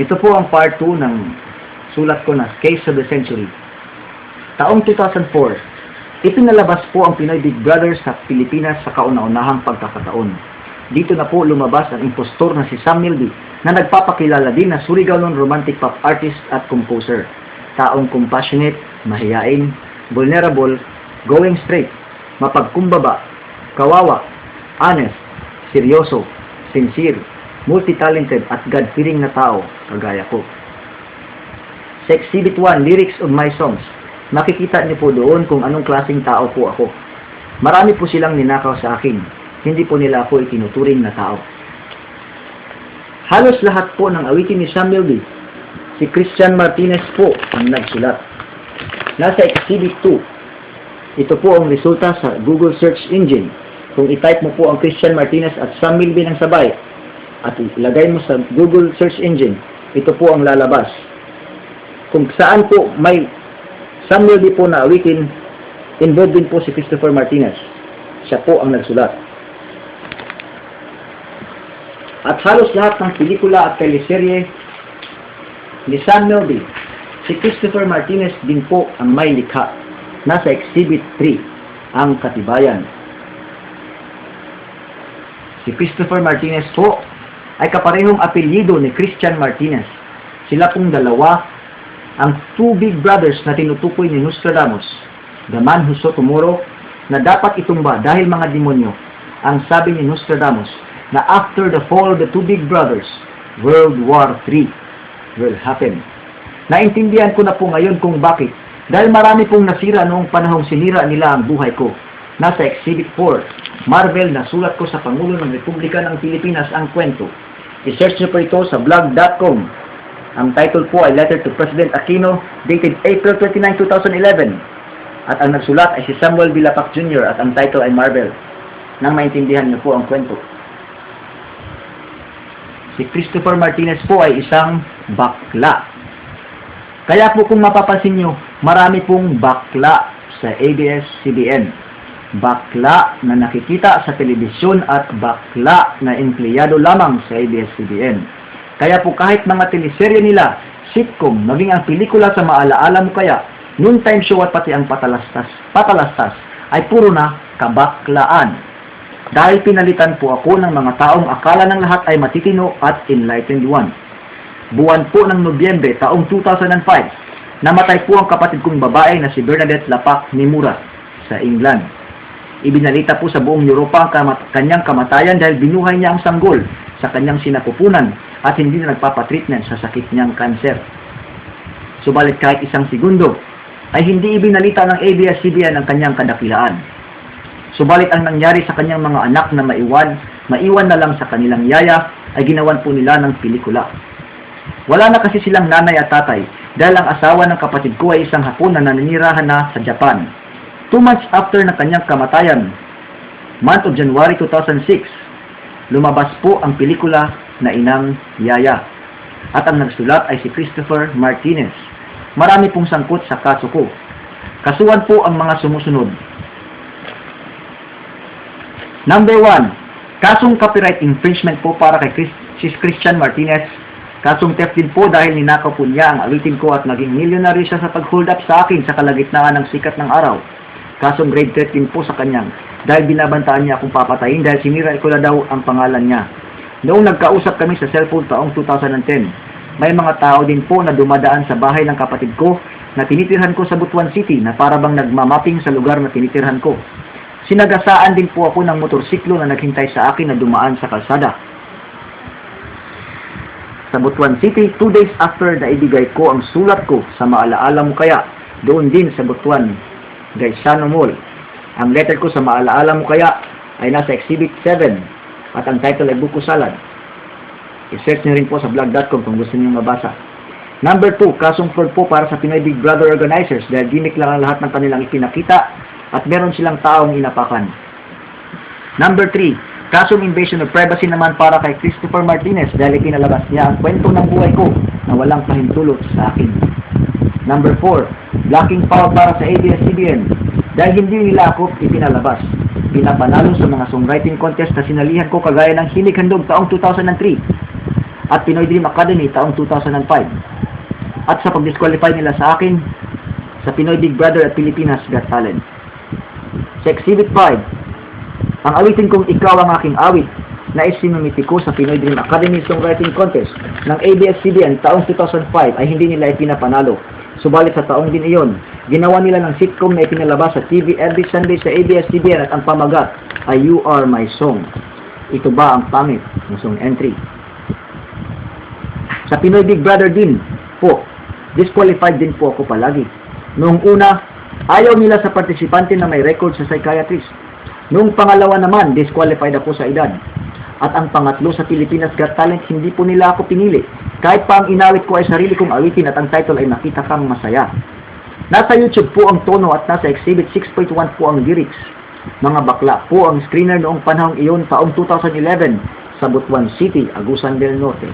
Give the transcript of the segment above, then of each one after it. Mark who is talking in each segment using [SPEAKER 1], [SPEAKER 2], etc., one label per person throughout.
[SPEAKER 1] Ito po ang part 2 ng sulat ko na Case of the Century. Taong 2004, ipinalabas po ang Pinoy Big Brother sa Pilipinas sa kauna-unahang pagkakataon. Dito na po lumabas ang impostor na si Sam Milby na nagpapakilala din na Surigao romantic pop artist at composer. Taong compassionate, mahiyain, vulnerable, going straight, mapagkumbaba, kawawa, honest, seryoso, sincere, multi-talented at God-fearing na tao, kagaya ko. Sa Exhibit 1, Lyrics of My Songs, makikita niyo po doon kung anong klaseng tao po ako. Marami po silang ninakaw sa akin. Hindi po nila ako itinuturing na tao. Halos lahat po ng awitin ni Sam Milby, si Christian Martinez po ang nagsulat. Nasa Exhibit 2, ito po ang resulta sa Google Search Engine. Kung i-type mo po ang Christian Martinez at Sam Milby ng sabay, at ilagay mo sa Google Search Engine, ito po ang lalabas. Kung saan po may Sam Milby po na awitin, involved din po si Christopher Martinez. Siya po ang nagsulat. At halos lahat ng pelikula at teleserye ni Sam Milby, si Christopher Martinez din po ang may likha. Nasa Exhibit 3, ang katibayan. Si Christopher Martinez po ay kaparehong apelyido ni Christian Martinez. Sila pong dalawa ang two big brothers na tinutukoy ni Nostradamus, the man who saw tomorrow, na dapat itumba dahil mga demonyo. Ang sabi ni Nostradamus na after the fall of the two big brothers, World War III will happen. Naintindihan ko na po ngayon kung bakit. Dahil marami pong nasira noong panahong sinira nila ang buhay ko. Nasa Exhibit 4, Marvel na sulat ko sa Pangulo ng Republika ng Pilipinas ang kwento. I-search niyo po ito sa blog.com. Ang title po ay Letter to President Aquino dated April 29, 2011. At ang nagsulat ay si Samuel Villapac Jr. at ang title ay Marvel. Nang maintindihan niyo po ang kwento. Si Christopher Martinez po ay isang bakla. Kaya po kung mapapansin nyo, marami pong bakla sa ABS-CBN. Bakla na nakikita sa telebisyon at bakla na empleyado lamang sa ABS-CBN. Kaya po kahit mga teleserye nila, sitcom, maging ang pelikula sa maalaala mo kaya, noontime show at pati ang patalastas, patalastas ay puro na kabaklaan. Dahil pinalitan po ako ng mga taong akala ng lahat ay matitino at enlightened one. Buwan po ng Nobyembre taong 2005, namatay po ang kapatid kong babae na si Bernadette Lapak Nimura sa England. Ibinalita po sa buong Europa kamat- kanyang kamatayan dahil binuhay niya ang sanggol sa kanyang sinapupunan at hindi na nagpapatreatment sa sakit niyang kanser. Subalit kahit isang segundo, ay hindi ibinalita ng ABS-CBN ang kanyang kadakilaan. Subalit ang nangyari sa kanyang mga anak na maiwan, maiwan na lang sa kanilang yaya, ay ginawan po nila ng pelikula. Wala na kasi silang nanay at tatay dahil ang asawa ng kapatid ko ay isang hapon na naninirahan na sa Japan. Two months after ng kanyang kamatayan, month of January 2006, lumabas po ang pelikula na Inang Yaya. At ang nagsulat ay si Christopher Martinez. Marami pong sangkot sa kaso ko. Kasuhan po ang mga sumusunod. Number 1, kasong copyright infringement po para kay Chris, si Christian Martinez. Kasong theft din po dahil ninakaw po niya ang awitin ko at naging millionaire siya sa pag-hold up sa akin sa kalagitnaan ng sikat ng araw. Kasong grade theft din po sa kanyang dahil binabantaan niya akong papatayin dahil sinira ko na daw ang pangalan niya. Noong nagkausap kami sa cellphone taong 2010, may mga tao din po na dumadaan sa bahay ng kapatid ko na tinitirhan ko sa Butuan City na para bang nagmamapping sa lugar na tinitirhan ko. Sinagasaan din po ako ng motorsiklo na naghintay sa akin na dumaan sa kalsada. Sa Butuan City, two days after na ibigay ko ang sulat ko sa maalaala mo kaya, doon din sa Butuan, Gaisano Mall. Ang letter ko sa maalaala mo kaya ay nasa Exhibit 7 at ang title ay Buko Salad. I-search nyo rin po sa blog.com kung gusto niyo mabasa. Number 2, kasong fraud po para sa Pinoy Big Brother organizers dahil gimmick lang ang lahat ng kanilang ipinakita at meron silang taong inapakan. Number 3, kasong invasion of privacy naman para kay Christopher Martinez dahil ipinalabas niya ang kwento ng buhay ko na walang pahintulot sa akin. Number 4, blocking power para sa ABS-CBN dahil hindi nila ako ipinalabas. Pinapanalo sa mga songwriting contest na sinalihan ko kagaya ng Hilig Handog taong 2003. at Pinoy Dream Academy taong 2005. At sa pag-disqualify nila sa akin sa Pinoy Big Brother at Pilipinas Got Talent. Sa Exhibit 5, ang awitin kong Ikaw ang aking awit na isinumiti ko sa Pinoy Dream Academy Songwriting Contest ng ABS-CBN taong 2005 ay hindi nila ipinapanalo. Subalit sa taong din iyon, ginawa nila ng sitcom na ipinalabas sa TV every Sunday sa ABS-CBN at ang pamagat ay You Are My Song. Ito ba ang pangit ng song entry? Sa Pinoy Big Brother din po, disqualified din po ako palagi. Noong una, ayaw nila sa partisipante na may record sa psychiatrist. Noong pangalawa naman, disqualified ako sa edad. At ang pangatlo sa Pilipinas Got Talent, hindi po nila ako pinili. Kahit pa ang inawit ko ay sarili kong awitin at ang title ay Nakita Kang Masaya. Nasa YouTube po ang tono at nasa Exhibit 6.1 po ang lyrics. Mga bakla po ang screener noong panahong iyon taong 2011 sa Butuan City, Agusan del Norte.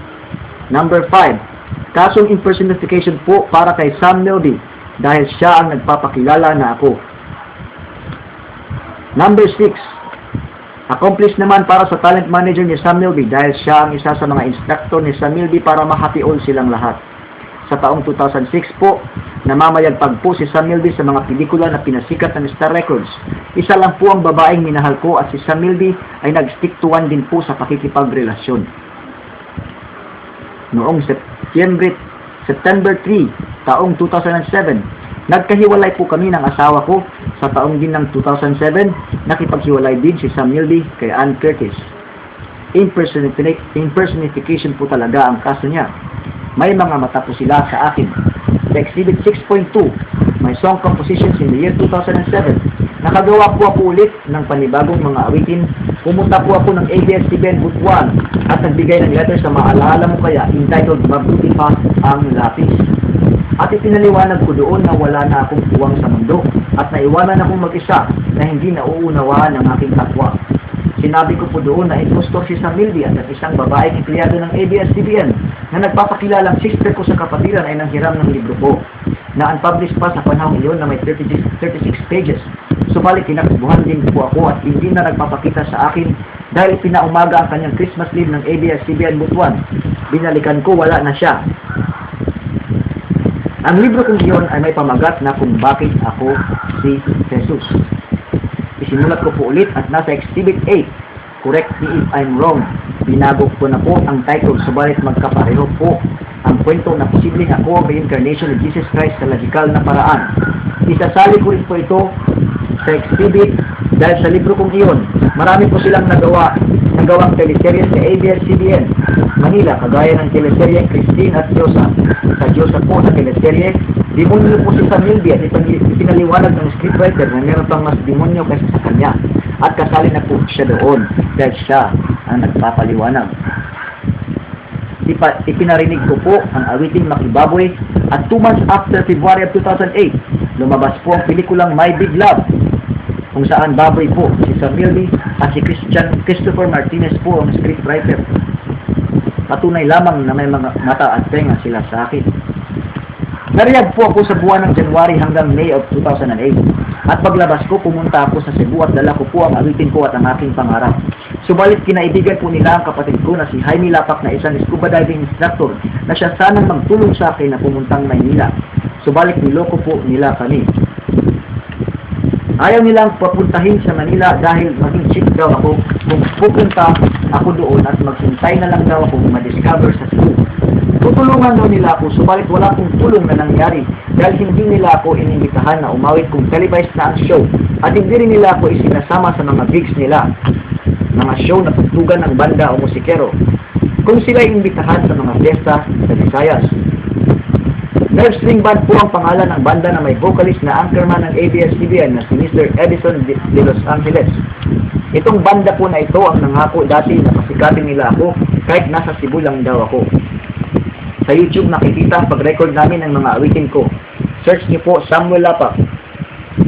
[SPEAKER 1] Number 5. Kasong impersonification po para kay Sam Melody dahil siya ang nagpapakilala na ako. Number 6. Accomplished naman para sa talent manager ni Sam Milby dahil siya ang isa sa mga instructor ni Sam Milby para ma-happy all silang lahat. Sa taong 2006 po, namamayagpag po si Sam Milby sa mga pelikula na pinasikat ng Star Records. Isa lang po ang babaeng minahal ko at si Sam Milby ay nag-stick to one din po sa pakikipagrelasyon. Noong September, September 3, taong 2007, nagkahiwalay po kami ng asawa ko sa taong din ng 2007, nakipaghiwalay din si Sam Milby kay Ann Curtis. Impersonifi- Impersonification po talaga ang kaso niya. May mga mata po sila sa akin. Sa Exhibit 6.2, my song compositions in the year 2007, nakagawa po ako ulit ng panibagong mga awitin. Pumunta po ako ng ABS-CBN Booth 1 at nagbigay ng letter sa Maalala Mo Kaya entitled Mabuti Pa Ang Lapis. At ipinaliwanag ko doon na wala na akong tuwang sa mundo at naiwanan akong mag-isa na hindi nauunawaan ng aking kapwa. Sinabi ko po doon na impostor si Sam Milby at ang isang babaeng empleyado ng ABS-CBN na nagpapakilalang sister ko sa kapatiran ay nanghiram ng libro ko na unpublished pa sa panahon iyon na may 36, 36 pages. Subalit kinakbuhan din po ako at hindi na nagpapakita sa akin dahil pinaumaga ang kanyang Christmas leave ng ABS-CBN Butuan. Binalikan ko, wala na siya. Ang libro kong iyon ay may pamagat na kung bakit ako si Jesus. Isinulat ko po ulit at nasa Exhibit 8. Correct me if I'm wrong. Binago ko na po ang title, subalit magkapareho po ang kwento na posibleng ako ang reincarnation ni Jesus Christ sa logical na paraan. Isasali ko rin po ito sa exhibit dahil sa libro kong iyon, marami po silang nagawa nagawang teleserye sa ABS-CBN Manila, kagaya ng teleserye Christine at Diyosa. Sa Diyosa po na teleserye, demonyo po si Samilbi at ipin- ipinaliwanag ng scriptwriter na meron pang mas demonyo kaysa sa kanya. At kasali na po siya doon dahil siya ang nagpapaliwanag. Ipa, ipinarinig ko po ang awiting Makibaboy at 2 months after February of 2008, lumabas po ang pelikulang My Big Love kung saan baboy po si Sam Milby at si Christian Christopher Martinez po ang scriptwriter. Patunay lamang na may mga mata at tenga sila sa akin. Nariyag po ako sa buwan ng January hanggang May of 2008. At paglabas ko, pumunta ako sa Cebu at dala ko po ang awitin ko at ang aking pangarap. Subalit kinaibigan po nila ang kapatid ko na si Jaime Lapak na isang scuba diving instructor na siya sanang magtulong sa akin na pumuntang Maynila. Subalit niloko po nila kami. Ayaw nilang papuntahin sa Manila dahil maging chick daw ako kung pupunta ako doon at magsintay na lang daw ako ma-discover sa Cebu. Tutulungan daw nila ako, subalit wala pong tulong na nangyari dahil hindi nila ako inimbitahan na umawit kung televised na ang show at hindi rin nila ako isinasama sa mga gigs nila, mga show na tugtugan ng banda o musikero. Kung sila imbitahan sa mga fiesta sa Visayas. Nerve String Band po ang pangalan ng banda na may vocalist na anchorman ng ABS-CBN na si Mr. Edison de Los Angeles. Itong banda po na ito ang nangako dati na pasikatin nila ako kahit nasa Cebu lang daw ako. Sa YouTube nakikita ang pag-record namin ng mga awitin ko. Search niyo po Samuel Lapak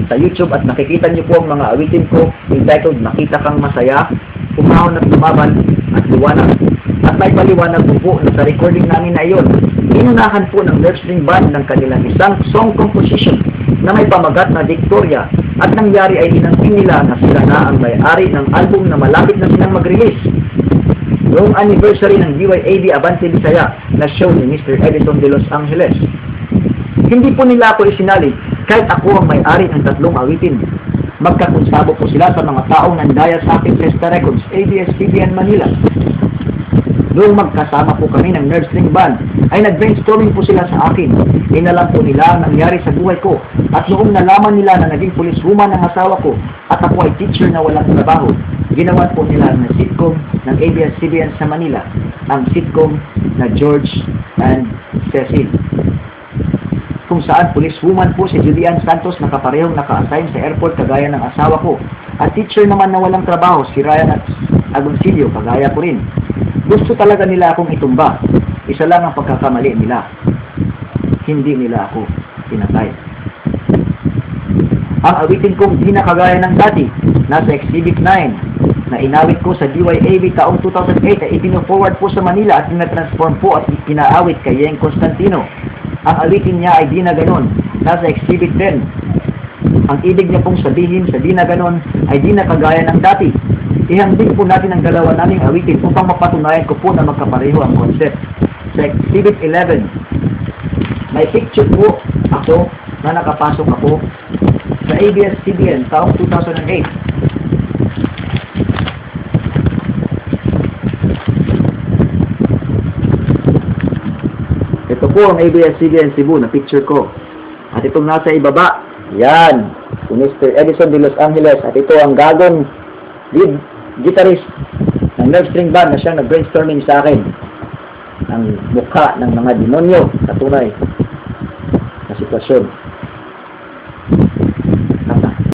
[SPEAKER 1] sa YouTube at nakikita niyo po ang mga awitin ko entitled Nakita Kang Masaya, Umahon at Lumaban at Liwanag. At may paliwanag ko po na sa recording namin na iyon, inunahan po ng Nerve String Band ng kanilang isang song composition na may pamagat na Victoria at nangyari ay inamping nila na sila na ang may-ari ng album na malapit na silang mag-release. noong anniversary ng DYAB Abante Bisaya na show ni Mr. Edison de Los Angeles. Hindi po nila ako isinali kahit ako ang may-ari ng tatlong awitin. Magkakonsabo po sila sa mga taong nandaya sa aking Festa Records, ABS-CBN Manila. Noong magkasama po kami ng Nerd String Band, ay nag-brainstorming po sila sa akin. Inalam po nila ang nangyari sa buhay ko. At noong nalaman nila na naging policewoman ang asawa ko at ako ay teacher na walang trabaho, ginawan po nila ng sitcom ng ABS-CBN sa Manila, ang sitcom na George and Cecil kung saan policewoman po si Julian Santos na kaparehong naka-assign sa airport kagaya ng asawa ko. At teacher naman na walang trabaho si Ryan at Agoncillo kagaya ko rin. Gusto talaga nila akong itumba. Isa lang ang pagkakamali nila. Hindi nila ako pinatay. Ang awitin kong di na kagaya ng dati, nasa Exhibit 9, na inawit ko sa DYAB taong 2008 ay ipino-forward po sa Manila at na-transform po at pinaawit kay Yeng Constantino. Ang awitin niya ay di na ganon, nasa Exhibit 10. Ang ibig niya pong sabihin sa di na ganon ay di na kagaya ng dati. Ihambing po natin ang dalawa naming awitin upang mapatunayan ko po na magkapareho ang concept. Sa Exhibit 11, may picture po ako na nakapasok ako sa ABS-CBN taong 2008. Ito po ang ABS-CBN Cebu na picture ko. At itong nasa ibaba, yan, si Mr. Edison de Los Angeles. At ito ang gagong lead guitarist ng Nerve String Band na siyang nag-brainstorming sa akin ng mukha ng mga demonyo sa tunay na sitwasyon.